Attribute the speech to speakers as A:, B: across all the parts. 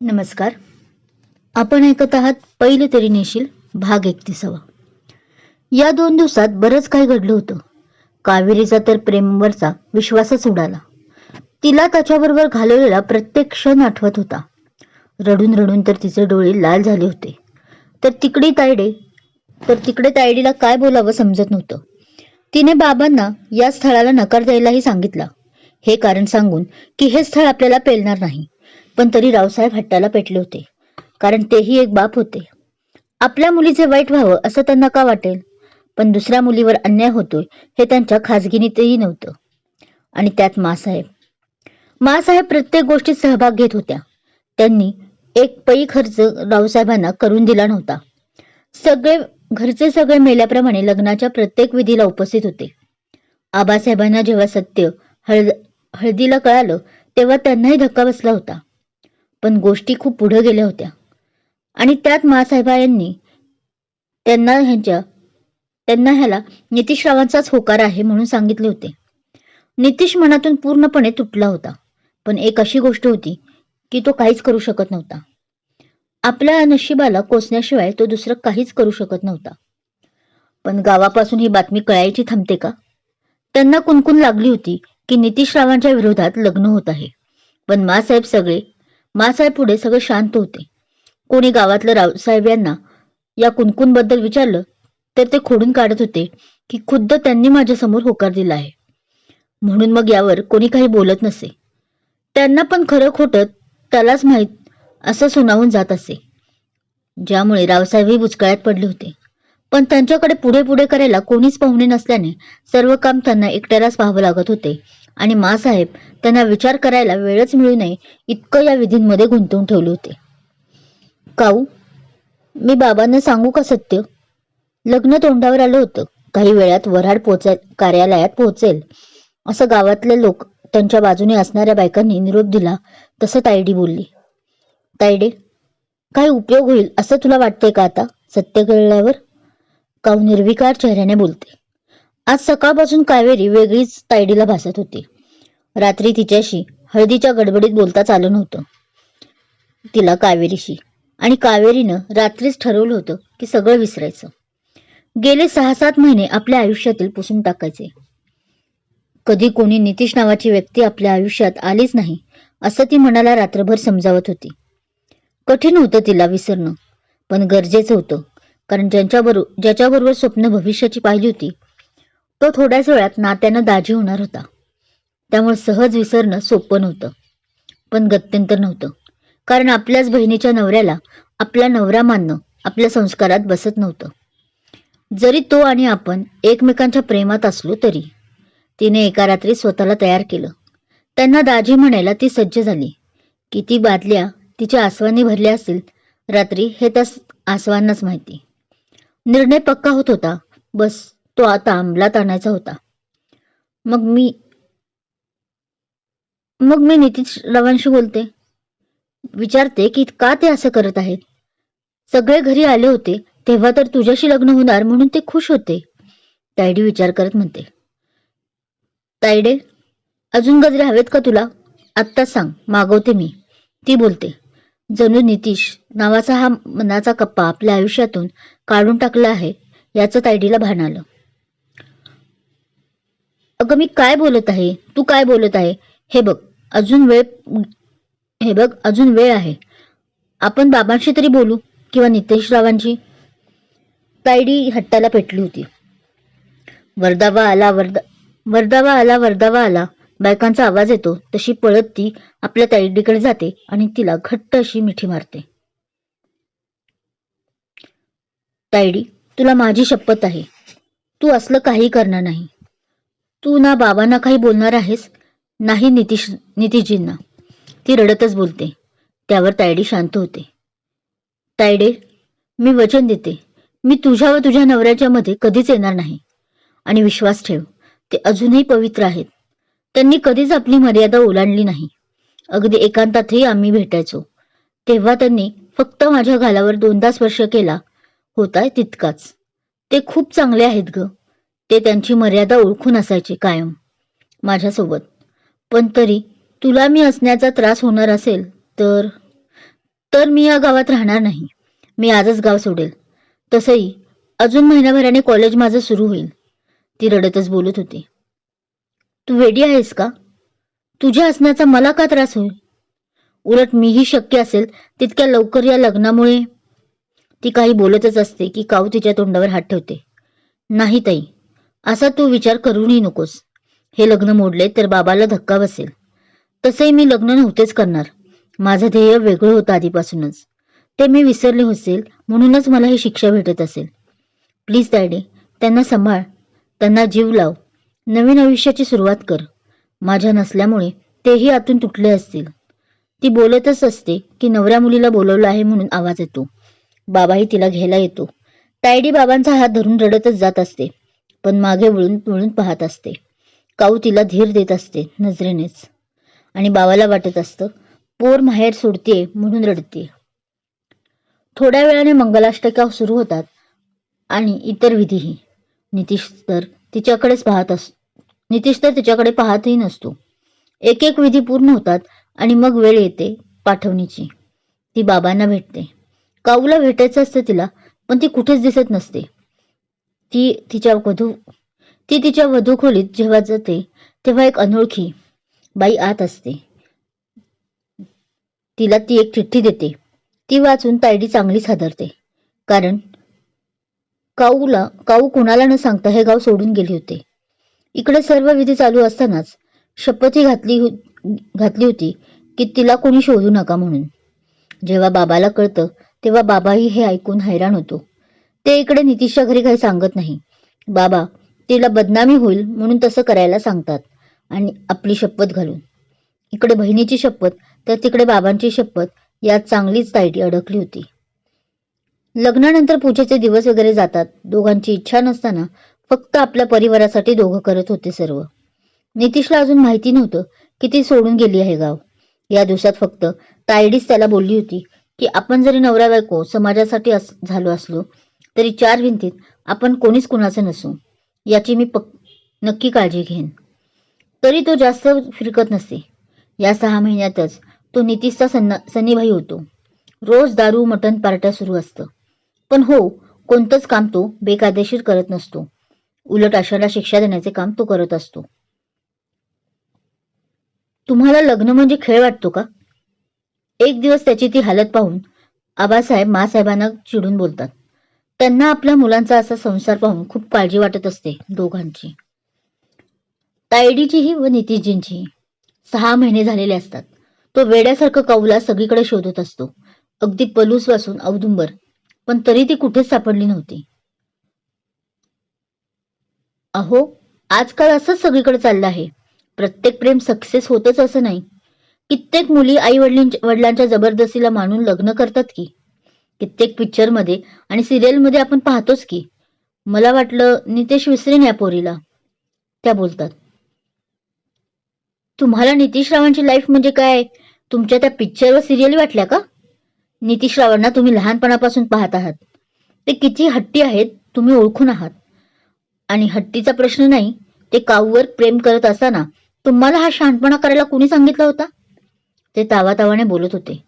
A: नमस्कार. आपण ऐकत आहात पहिले तरी नेशील भाग एकतीसावा. या दोन दिवसात बरंच काही घडलं होतं. कावेरीचा तर प्रेमवरचा विश्वासच उडाला. तिला त्याच्याबरोबर घालवलेला प्रत्येक क्षण आठवत होता. रडून रडून तर तिचे डोळे लाल झाले होते. तर तिकडे तायडे तर तिकडे तायडीला काय बोलावं समजत नव्हतं. तिने बाबांना या स्थळाला नकार द्यायलाही सांगितला. हे कारण सांगून की हे स्थळ आपल्याला पेलणार नाही. पण तरी रावसाहेब हट्टाला पेटले होते. कारण तेही एक बाप होते. आपल्या मुलीचे वाईट व्हावं असं त्यांना का वाटेल? पण दुसऱ्या मुलीवर अन्याय होतोय हे त्यांच्या खाजगिनीतही नव्हतं. आणि त्यात मासाहेब. मासाहेब प्रत्येक गोष्टीत सहभाग घेत होत्या. त्यांनी एक पै खर्च रावसाहेबांना करून दिला नव्हता. सगळे घरचे सगळे मेल्याप्रमाणे लग्नाच्या प्रत्येक विधीला उपस्थित होते. आबासाहेबांना जेव्हा सत्य हळद हळदीला कळालं तेव्हा त्यांनाही धक्का बसला होता. पण गोष्टी खूप पुढे गेल्या होत्या. आणि त्यात मासाहेबा यांनी त्यांना ह्यांच्या त्यांना ह्याला नितीश रावांचाच होकार आहे म्हणून सांगितले होते. नितीश मनातून पूर्णपणे तुटला होता पण एक अशी गोष्ट होती की तो काहीच करू शकत नव्हता. आपल्या नशिबाला कोसण्याशिवाय तो दुसरं काहीच करू शकत नव्हता. पण गावापासून ही बातमी कळायची थांबते का? त्यांना कुणकुण लागली होती की नितीश रावांच्या विरोधात लग्न होत आहे. पण मासाहेब सगळे मासाहेब पुढे सगळे शांत होते. कोणी गावातलं रावसाहेब यांना या कुणकुणबद्दल विचारलं तर ते खोडून काढत होते की खुद्द त्यांनी माझ्यासमोर होकार दिला आहे. म्हणून मग यावर कोणी काही बोलत नसे. त्यांना पण खरं खोटं त्यालाच माहीत असं सुनावून जात असे. ज्यामुळे रावसाहेबही बुचकळ्यात पडले होते. पण त्यांच्याकडे पुढे पुढे करायला कोणीच पाहुणे नसल्याने सर्व काम त्यांना एकट्यालाच पाहावं लागत होते. आणि मासाहेब त्यांना विचार करायला वेळच मिळू नये इतकं या विधींमध्ये गुंतवून ठेवले होते. काऊ? मी बाबांना सांगू का सत्य? लग्न तोंडावर आलं होतं. काही वेळात वऱ्हाड पोचाय कार्यालयात पोहोचेल. असं गावातले लोक त्यांच्या बाजूने असणाऱ्या बायकांनी निरोप दिला तसं तायडी बोलली. तायडे काय उपयोग होईल असं तुला वाटतंय का आता? सत्य कळल्यावर काऊ निर्विकार चेहऱ्याने बोलते. आज सकाळपासून कावेरी वेगळीच तायडीला भासत होती. रात्री तिच्याशी हळदीच्या गडबडीत बोलताच आलं नव्हतं. तिला कावेरीशी आणि कावेरीनं रात्रीच ठरवलं होतं की सगळं विसरायचं. गेले सहा सात महिने आपल्या आयुष्यातील पुसून टाकायचे. कधी कोणी नितीश नावाची व्यक्ती आपल्या आयुष्यात आलीच नाही असं ती मनाला रात्रभर समजावत होती. कठीण होतं तिला विसरणं पण गरजेचं होतं कारण ज्यांच्याबरोबर ज्याच्याबरोबर स्वप्न भविष्याची पाहिली होती तो थोड्याच वेळात नात्यानं दाजी होणार होता. त्यामुळे सहज विसरणं सोपं नव्हतं. पण गत्यंतर नव्हतं. कारण आपल्याच बहिणीच्या नवऱ्याला आपला नवरा मानणं आपल्या संस्कारात बसत नव्हतं. जरी तो आणि आपण एकमेकांच्या प्रेमात असलो तरी तिने एका रात्री स्वतःला तयार केलं. त्यांना दाजी म्हणायला ती सज्ज झाली किती बादल्या तिच्या आसवांनी भरल्या असतील रात्री हे त्या आसवांनाच माहिती. निर्णय पक्का होत होता बस तो आता अंमलात आणायचा होता. मग मी मग मी नितीश रावांशी बोलते. विचारते की का ते असं करत आहेत? सगळे घरी आले होते तेव्हा तर तुझ्याशी लग्न होणार म्हणून ते खुश होते. तायडी विचार करत म्हणते. तायडे अजून गजरे हवेत का तुला? आत्ता सांग मागवते मी. ती बोलते. जणू नितीश नावाचा हा मनाचा कप्पा आपल्या आयुष्यातून काढून टाकला आहे याचं तायडीला भान आलं. अगं मी काय बोलत आहे? तू काय बोलत आहे? हे बघ अजून वेळ हे बघ अजून वेळ आहे. आपण बाबांशी तरी बोलू किंवा नितेश रावांची तायडी हट्टाला पेटली होती. वर्दावा आला वरदा वर्धावा आला वर्दावा आला. बायकांचा आवाज येतो. तशी पळत ती आपल्या तायडीकडे जाते आणि तिला घट्ट अशी मिठी मारते. तायडी तुला माझी शपथ आहे. तू असलं काही करणार नाही. तू ना बाबांना काही बोलणार आहेस? नाही नितीश नितीशजींना. ती रडतच बोलते. त्यावर तायडी शांत होते. तायडे मी वचन देते. मी तुझ्या व तुझ्या नवऱ्याच्या मध्ये कधीच येणार नाही. आणि विश्वास ठेव ते अजूनही पवित्र आहेत. त्यांनी कधीच आपली मर्यादा ओलांडली नाही. अगदी एकांतातही आम्ही भेटायचो. तेव्हा त्यांनी फक्त माझ्या घालावर दोनदा स्पर्श केला. होता तितकाच. ते खूप चांगले आहेत ग. ते त्यांची मर्यादा ओळखून असायचे कायम माझ्यासोबत. पण तरी तुला मी असण्याचा त्रास होणार असेल तर तर मी या गावात राहणार नाही. मी आजच गाव सोडेल. तसंही अजून महिनाभराने कॉलेज माझं सुरू होईल. ती रडतच बोलत होती. तू वेडी आहेस का? तुझ्या असण्याचा मला का त्रास होईल? उलट मीही शक्य असेल तितक्या लवकर या लग्नामुळे. ती काही बोलतच असते की काऊ तिच्या तोंडावर हात ठेवते. नाही ताई असा तू विचार करूनही नकोस. हे लग्न मोडले तर बाबाला धक्का बसेल. तसंही मी लग्न नव्हतेच करणार. माझं ध्येय वेगळं होतं आधीपासूनच. ते मी विसरले असेल म्हणूनच मला ही शिक्षा भेटत असेल. प्लीज तायडे त्यांना सांभाळ. त्यांना जीव लाव. नवीन आयुष्याची सुरुवात कर. माझ्या नसल्यामुळे तेही आतून तुटले असतील. ती बोलतच असते की नवऱ्या मुलीला बोलवलं आहे म्हणून आवाज येतो. बाबाही तिला घ्यायला येतो. तायडी बाबांचा हात धरून रडतच जात असते. पण मागे वळून वळून पाहत असते. काऊ तिला धीर देत असते नजरेनेच. आणि बाबाला वाटत असतं पोर माहेर सोडते म्हणून रडते थोड्या वेळाने मंगलाष्टका सुरू होतात आणि इतर विधीही. नितीश तर तिच्याकडेच पाहत अस नितीश तर तिच्याकडे पाहतही नसतो. एक एक विधी पूर्ण होतात आणि मग वेळ येते पाठवणीची. ती बाबांना भेटते. काऊला भेटायचं असतं तिला पण ती कुठेच दिसत नसते. ती तिच्या वधू ती तिच्या वधू खोलीत जेव्हा जाते तेव्हा एक अनोळखी बाई आत असते. तिला ती एक चिठ्ठी देते. ती वाचून तायडी चांगलीच हादरते कारण काऊला काऊ कुणाला न सांगता हे गाव सोडून गेले होते. इकडे सर्व विधी चालू असतानाच शपथही घातली घातली होती की तिला कोणी शोधू नका म्हणून. जेव्हा बाबाला कळतं तेव्हा बाबाही हे ऐकून हैराण होतो. ते इकडे नितीशच्या घरी काही सांगत नाही. बाबा तिला बदनामी होईल म्हणून तसं करायला सांगतात. आणि आपली शपथ घालून. इकडे बहिणीची शपथ तर तिकडे बाबांची शपथ यात चांगलीच तायडी अडकली होती. लग्नानंतर पूजेचे दिवस वगैरे जातात. दोघांची इच्छा नसताना फक्त आपल्या परिवारासाठी दोघं करत होते सर्व. नितीशला अजून माहिती नव्हतं की ती सोडून गेली आहे गाव. या दिवसात फक्त तायडीच त्याला बोलली होती की आपण जरी नवरा बायको समाजासाठी झालो असलो तरी चार भिंतीत आपण कोणीच कुणाचं नसू. याची मी पक नक्की काळजी घेईन. तरी तो जास्त फिरकत नसे. या सहा महिन्यातच तो नितीशचा सन्ना सनीभाई होतो. रोज दारू मटण पार्ट्या सुरू असतं. पण हो कोणतंच काम तो बेकायदेशीर करत नसतो. उलट अशाला शिक्षा देण्याचे काम तो करत असतो. तुम्हाला लग्न म्हणजे खेळ वाटतो का? एक दिवस त्याची ती हालत पाहून आबासाहेब मासाहेबांना चिडून बोलतात. त्यांना आपल्या मुलांचा असा संसार पाहून खूप काळजी वाटत असते दोघांची. तायडीचीही व नितीशजींची सहा महिने झालेले असतात. तो वेड्यासारखं कौला सगळीकडे शोधत असतो. अगदी पलूस वासून औदुंबर पण तरी ती कुठेच सापडली नव्हती. अहो आजकाल असंच सगळीकडे चाललं आहे. प्रत्येक प्रेम सक्सेस होतच असं नाही. कित्येक मुली आई वडिलांच्या वडिलांच्या जबरदस्तीला मानून लग्न करतात की? कित्येक पिक्चरमध्ये आणि सिरियलमध्ये आपण पाहतोच की मला वाटलं नितेश विसरेन या पोरीला. त्या बोलतात तुम्हाला नितीश रावांची लाईफ म्हणजे काय? तुमच्या त्या पिक्चर व सिरियल वाटल्या का? नितीश रावांना तुम्ही लहानपणापासून पाहत आहात. ते किती हट्टी आहेत तुम्ही ओळखून आहात. आणि हट्टीचा प्रश्न नाही ते काऊवर प्रेम करत असताना तुम्हाला हा शहाणपणा करायला कोणी सांगितला होता? ते तावातावाने बोलत होते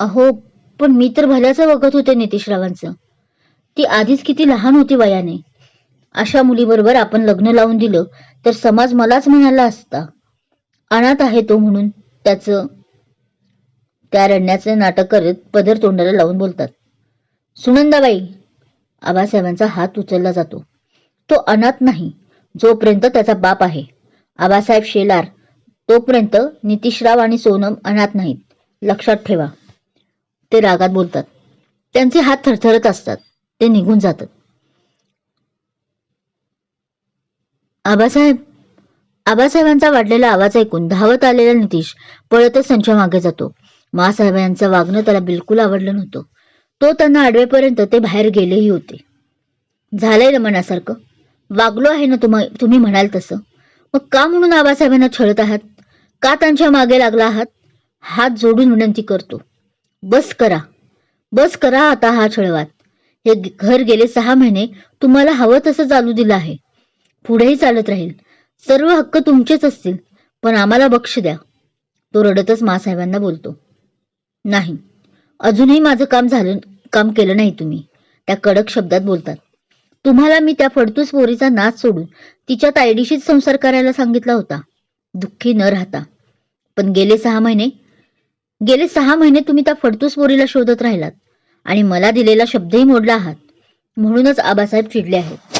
A: अहो पण मी तर भल्याचं बघत होते नितीशरावांचं. ती आधीच किती लहान होती वयाने. अशा मुलीबरोबर आपण लग्न लावून दिलं तर समाज मलाच म्हणाला असता. अनाथ आहे तो म्हणून त्याचं त्या रडण्याचं नाटक करत पदर तोंडाला लावून बोलतात. सुनंदाबाई आबासाहेबांचा हात उचलला जातो. तो अनाथ नाही जोपर्यंत त्याचा बाप आहे. आबासाहेब शेलार तोपर्यंत नितीशराव आणि सोनम अनाथ नाहीत. लक्षात ठेवा. ते रागात बोलतात. त्यांचे हात थरथरत असतात. ते निघून जातात. आबासाहेब आबासाहेबांचा वाढलेला आवाज ऐकून धावत आलेला नितीश पळतच त्यांच्या मागे जातो. मासाहेबांचं वागणं त्याला बिलकुल आवडलं नव्हतं. तो त्यांना आडवेपर्यंत ते बाहेर गेलेही होते. झालंय ना मनासारखं? वागलो आहे ना तुम्हा तुम्ही म्हणाल तसं. मग का म्हणून आबासाहेबांना छळत आहात? का त्यांच्या मागे लागला आहात? हात जोडून विनंती करतो. बस करा. बस करा आता हा छळवात. हे घर गेले सहा महिने तुम्हाला हवं तसं चालू दिलं आहे. पुढेही चालत राहील. सर्व हक्क तुमचेच असतील पण आम्हाला बक्ष द्या. तो रडतच मासाहेबांना बोलतो. नाही. अजूनही माझं काम झालं काम केलं नाही तुम्ही. त्या कडक शब्दात बोलतात. तुम्हाला मी त्या फडतूस पोरीचा नाच सोडून तिच्या तायडीशीच संसार करायला सांगितला होता. दुःखी न राहता. पण गेले सहा महिने गेले सहा महिने तुम्ही त्या फडतूस पोरीला शोधत राहिलात आणि मला दिलेला शब्दही मोडला आहात. म्हणूनच आबासाहेब चिडले आहेत.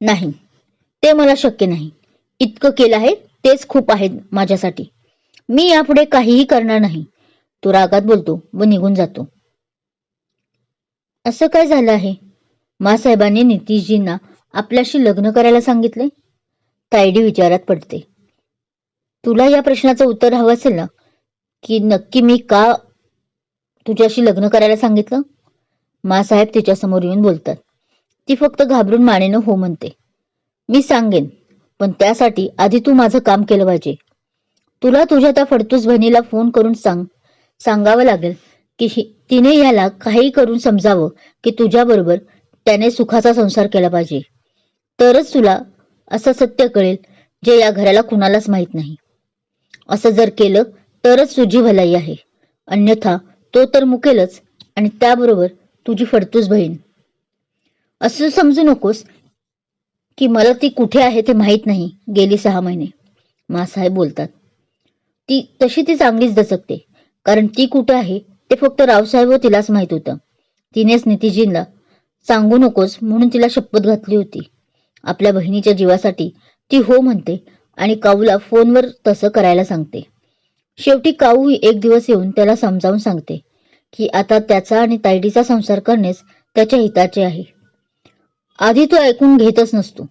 A: नाही ते मला शक्य नाही. इतकं केलं आहे तेच खूप आहे माझ्यासाठी. मी यापुढे काहीही करणार नाही. तो रागात बोलतो व निघून जातो. असं काय झालं आहे? मासाहेबांनी नितीशजींना आपल्याशी लग्न करायला सांगितले? तायडी विचारात पडते. तुला या प्रश्नाचं उत्तर हवं असेल ना? की नक्की मी का तुझ्याशी लग्न करायला सांगितलं? मासाहेब तिच्यासमोर येऊन बोलतात. ती फक्त घाबरून मानेनं हो म्हणते. मी सांगेन पण त्यासाठी आधी तू माझं काम केलं पाहिजे. तुला तुझ्या त्या फडतूस बहिणीला फोन करून सांग सांगावं लागेल की तिने याला काही करून समजावं की तुझ्याबरोबर त्याने सुखाचा संसार केला पाहिजे. तरच तुला असं सत्य कळेल जे या घराला कुणालाच माहीत नाही. असं जर केलं तरच तुझी भलाई आहे. अन्यथा तो तर मुकेलच आणि त्याबरोबर तुझी फडतूस बहीण. असं समजू नकोस की मला ती कुठे आहे ते माहीत नाही गेली सहा महिने. मासाहेब बोलतात. ती तशी ती चांगलीच दचकते कारण ती कुठे आहे ते फक्त रावसाहेब व तिलाच माहीत होतं. तिनेच नितीजींना सांगू नकोस म्हणून तिला शपथ घातली होती. आपल्या बहिणीच्या जीवासाठी ती हो म्हणते आणि काऊला फोनवर तसं करायला सांगते. शेवटी काऊ एक दिवस येऊन त्याला समजावून सांगते की आता त्याचा आणि तायडीचा संसार करणेच त्याच्या हिताचे आहे. आधी तो ऐकून घेतच नसतो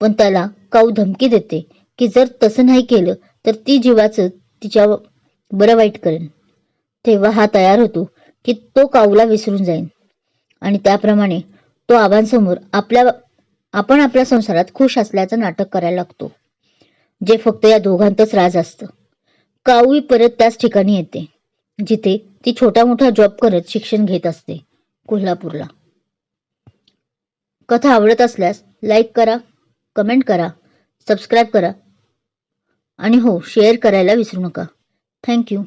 A: पण त्याला काऊ धमकी देते की जर तसं नाही केलं तर ती जीवाचं तिच्या बरं वाईट करेन. तेव्हा हा तयार होतो की तो काऊला विसरून जाईन आणि त्याप्रमाणे तो आबांसमोर आपल्या आपण आपल्या संसारात खुश असल्याचं नाटक करायला लागतो जे फक्त या दोघांतच राज असतं. काऊही परत त्याच ठिकाणी येते. जिथे ती छोटा मोठा जॉब करत शिक्षण घेत असते कोल्हापूरला. कथा आवडत असल्यास लाईक करा कमेंट करा सबस्क्राईब करा. आणि हो शेअर करायला विसरू नका. थँक्यू